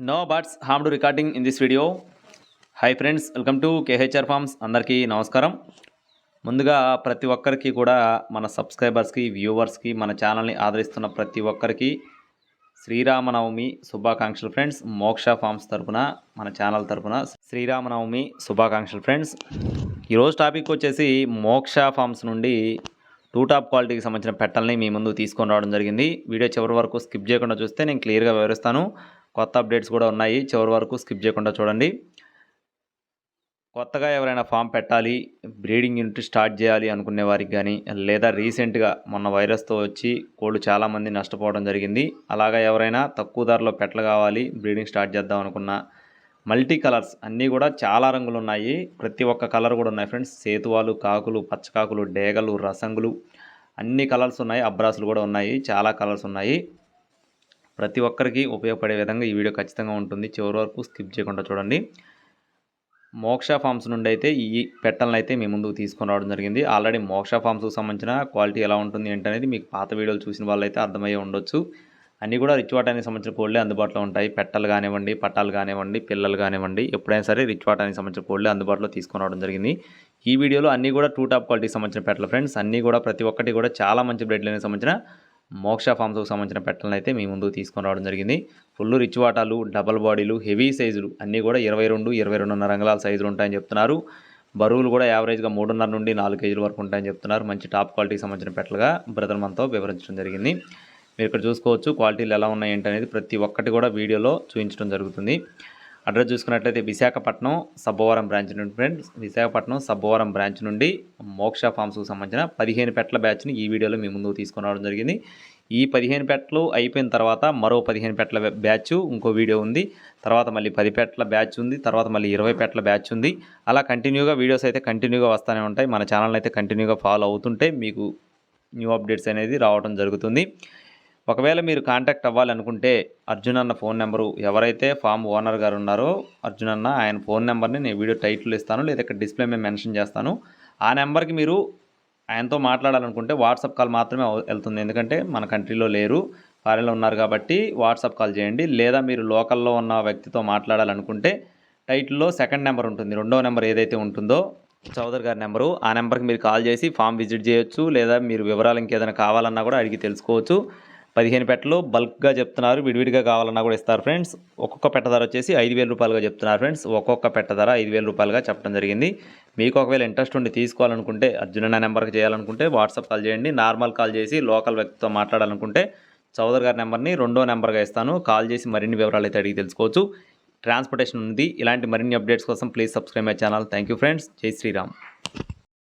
No buts hum to recording in this video. Hi friends welcome to KHR farms అందరికీ నమస్కారం. ముందుగా ప్రతి ఒక్కరికి కూడా మన సబ్స్క్రైబర్స్కి వ్యూవర్స్కి మన ఛానల్ని ఆదరిస్తున్న ప్రతి ఒక్కరికి శ్రీరామనవమి శుభాకాంక్షలు ఫ్రెండ్స్ మోక్ష ఫార్మ్స్ తరపున మన ఛానల్ తరపున శ్రీరామనవమి శుభాకాంక్షలు ఫ్రెండ్స్ ఈరోజు టాపిక్ వచ్చేసి మోక్ష ఫార్మ్స్ నుండి టూ టాప్ క్వాలిటీకి సంబంధించిన పెట్టల్ని మీ ముందు తీసుకొని రావడం జరిగింది. వీడియో చివరి వరకు స్కిప్ చేయకుండా చూస్తే నేను క్లియర్గా వివరిస్తాను. కొత్త అప్డేట్స్ కూడా ఉన్నాయి. చివరి వరకు స్కిప్ చేయకుండా చూడండి. కొత్తగా ఎవరైనా ఫామ్ పెట్టాలి బ్రీడింగ్ యూనిట్ స్టార్ట్ చేయాలి అనుకునే వారికి కానీ లేదా రీసెంట్గా మొన్న వైరస్తో వచ్చి కోళ్ళు చాలామంది నష్టపోవడం జరిగింది. అలాగా ఎవరైనా తక్కువ ధరలో పెట్టలు కావాలి బ్రీడింగ్ స్టార్ట్ చేద్దాం అనుకున్నా మల్టీ కలర్స్ అన్నీ కూడా చాలా రంగులు ఉన్నాయి. ప్రతి ఒక్క కలర్ కూడా ఉన్నాయి ఫ్రెండ్స్. సేతువాలు కాకులు పచ్చకాకులు డేగలు రసంగులు అన్ని కలర్స్ ఉన్నాయి. అబ్రాసులు కూడా ఉన్నాయి. చాలా కలర్స్ ఉన్నాయి. ప్రతి ఒక్కరికి ఉపయోగపడే విధంగా ఈ వీడియో ఖచ్చితంగా ఉంటుంది. చివరి వరకు స్కిప్ చేయకుండా చూడండి. మోక్ష ఫార్మ్స్ నుండి అయితే ఈ పెట్టలను అయితే మీ ముందుకు తీసుకొని రావడం జరిగింది. ఆల్రెడీ మోక్ష ఫార్మ్స్కి సంబంధించిన క్వాలిటీ ఎలా ఉంటుంది ఏంటనేది మీకు పాత వీడియోలు చూసిన వాళ్ళైతే అర్థమయ్యే ఉండొచ్చు. అన్నీ కూడా రిచ్ వాటానికి సంబంధించిన కోళ్ళే అందుబాటులో ఉంటాయి. పెట్టలు కానివ్వండి పట్టాలు కానివ్వండి పిల్లలు కానివ్వండి ఎప్పుడైనా సరే రిచ్ వాటానికి సంబంధించిన కోళ్ళే అందుబాటులో తీసుకొని రావడం జరిగింది. ఈ వీడియోలో అన్నీ కూడా టూ టాప్ క్వాలిటీకి సంబంధించిన పెట్టలు ఫ్రెండ్స్. అన్నీ కూడా ప్రతి ఒక్కటి కూడా చాలా మంచి బ్రెడ్లకి సంబంధించిన మోక్ష ఫామ్స్కు సంబంధించిన పెట్టలను అయితే మీ ముందు తీసుకొని రావడం జరిగింది. ఫుల్ రిచ్ వాటాలు డబల్ బాడీలు హెవీ సైజులు అన్నీ కూడా ఇరవై రెండు ఇరవై రెండున్నర రంగుల సైజులు ఉంటాయని చెప్తున్నారు. బరువులు కూడా యావరేజ్గా మూడున్నర నుండి నాలుగు కేజీల వరకు ఉంటాయని చెప్తున్నారు. మంచి టాప్ క్వాలిటీకి సంబంధించిన పెట్టలుగా బ్రదర్ మనతో వివరించడం జరిగింది. మీరు ఇక్కడ చూసుకోవచ్చు క్వాలిటీలు ఎలా ఉన్నాయి ఏంటనేది ప్రతి ఒక్కటి కూడా వీడియోలో చూపించడం జరుగుతుంది. అడ్రస్ చూసుకున్నట్లయితే విశాఖపట్నం సబ్బవరం బ్రాంచ్ నుండి ఫ్రెండ్స్ విశాఖపట్నం సబ్బవరం బ్రాంచ్ నుండి మోక్ష ఫార్మ్స్కు సంబంధించిన పదిహేను పెట్టల బ్యాచ్ని ఈ వీడియోలో మీ ముందుకు తీసుకురావడం జరిగింది. ఈ పదిహేను పెట్టలు అయిపోయిన తర్వాత మరో పదిహేను పెట్టల బ్యాచ్ ఇంకో వీడియో ఉంది. తర్వాత మళ్ళీ పది పెట్టల బ్యాచ్ ఉంది. తర్వాత మళ్ళీ ఇరవై పెట్టల బ్యాచ్ ఉంది. అలా కంటిన్యూగా వీడియోస్ అయితే కంటిన్యూగా వస్తూనే ఉంటాయి. మన ఛానల్ అయితే కంటిన్యూగా ఫాలో అవుతుంటే మీకు న్యూ అప్డేట్స్ అనేది రావడం జరుగుతుంది. ఒకవేళ మీరు కాంటాక్ట్ అవ్వాలనుకుంటే అర్జున్ అన్న ఫోన్ నెంబరు ఎవరైతే ఫామ్ ఓనర్ గారు ఉన్నారో అర్జున్ అన్న ఆయన ఫోన్ నెంబర్ని నేను వీడియో టైటిల్ ఇస్తాను లేదా ఇక్కడ డిస్ప్లే మేము మెన్షన్ చేస్తాను. ఆ నెంబర్కి మీరు ఆయనతో మాట్లాడాలనుకుంటే వాట్సాప్ కాల్ మాత్రమే వెళ్తుంది. ఎందుకంటే మన కంట్రీలో లేరు ఫారెన్లో ఉన్నారు కాబట్టి వాట్సాప్ కాల్ చేయండి. లేదా మీరు లోకల్లో ఉన్న వ్యక్తితో మాట్లాడాలనుకుంటే టైటిల్లో సెకండ్ నెంబర్ ఉంటుంది రెండో నెంబర్ ఏదైతే ఉంటుందో చౌదరి గారి నెంబరు. ఆ నెంబర్కి మీరు కాల్ చేసి ఫామ్ విజిట్ చేయొచ్చు లేదా మీరు వివరాలు ఇంకేదైనా కావాలన్నా కూడా అడిగి తెలుసుకోవచ్చు. పదిహేను పెట్టలు బల్క్గా చెప్తున్నారు విడివిడిగా కావాలన్నా కూడా ఇస్తారు ఫ్రెండ్స్. ఒక్కొక్క పెట్ట ధర వచ్చేసి ఐదు వేల రూపాయలుగా చెప్తున్నారు ఫ్రెండ్స్. ఒక్కొక్క పెట్ట ధర ఐదు వేల రూపాయలుగా చెప్పడం జరిగింది. మీకు ఒకవేళ ఇంట్రెస్ట్ ఉండి తీసుకోవాలనుకుంటే అర్జున నెంబర్కి చేయాలనుకుంటే వాట్సాప్ కాల్ చేయండి. నార్మల్ కాల్ చేసి లోకల్ వ్యక్తితో మాట్లాడాలనుకుంటే చౌదర్ గారి నెంబర్ని రెండో నెంబర్గా ఇస్తాను. కాల్ చేసి మరిన్ని వివరాలు అయితే అడిగి తెలుసుకోవచ్చు. ట్రాన్స్పోర్టేషన్ ఉంది. ఇలాంటి మరిన్ని అప్డేట్స్ కోసం please subscribe my channel. Thank you friends. జై శ్రీరామ్.